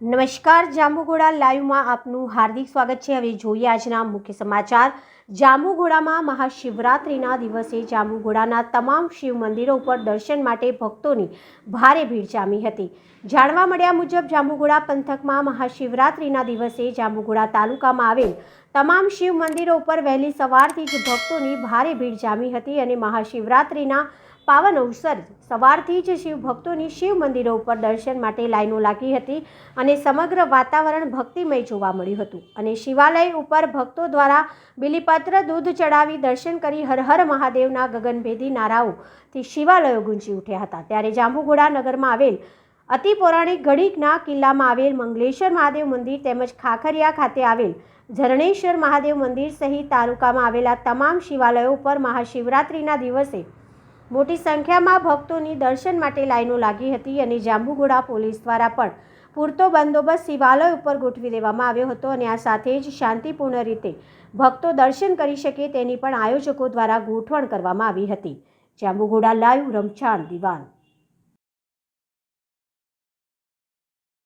નમસ્કાર, જાંબુઘોડા લાઈવમાં આપનું હાર્દિક સ્વાગત છે. હવે જોઈએ આજના મુખ્ય સમાચાર. જાંબુઘોડામાં મહાશિવરાત્રિના દિવસે જાંબુઘોડાના તમામ શિવ મંદિરો ઉપર દર્શન માટે ભક્તોની ભારે ભીડ જામી હતી. જાણવા મળ્યા મુજબ, જાંબુઘોડા પંથકમાં મહાશિવરાત્રિના દિવસે જાંબુઘોડા તાલુકામાં આવેલ તમામ શિવ મંદિરો ઉપર વહેલી સવારથી જ ભક્તોની ભારે ભીડ જામી હતી અને મહાશિવરાત્રિના પાવન અવસર સવારથી જ શિવ ભક્તોની શિવ મંદિરો ઉપર દર્શન માટે લાઈનો લાગી હતી અને સમગ્ર વાતાવરણ ભક્તિમય જોવા મળ્યું હતું. અને શિવાલય ઉપર ભક્તો દ્વારા બિલીપત્ર, દૂધ ચડાવી દર્શન કરી હર હર મહાદેવના ગગનભેદી નારાઓથી શિવાલયો ગુંજી ઉઠ્યા હતા. ત્યારે જાંબુઘોડા નગરમાં આવેલ અતિ પૌરાણિક ઘડીકના કિલ્લામાં આવેલ મંગલેશ્વર મહાદેવ મંદિર તેમજ ખાખરિયા ખાતે આવેલ ઝરણેશ્વર મહાદેવ મંદિર સહિત તાલુકામાં આવેલા તમામ શિવાલયો પર મહાશિવરાત્રિના દિવસે મોટી સંખ્યામાં ભક્તોની દર્શન માટે લાઈનો લાગી હતી અને જાંબુઘોડા પોલીસ દ્વારા પણ પૂરતો બંદોબસ્ત શિવાલય ઉપર ગોઠવી દેવામાં આવ્યો હતો અને આ સાથે જ શાંતિપૂર્ણ રીતે ભક્તો દર્શન કરી શકે તેની પણ આયોજકો દ્વારા ગોઠવણ કરવામાં આવી હતી. જાંબુઘોડા લાઈવ રમછાણ દિવાન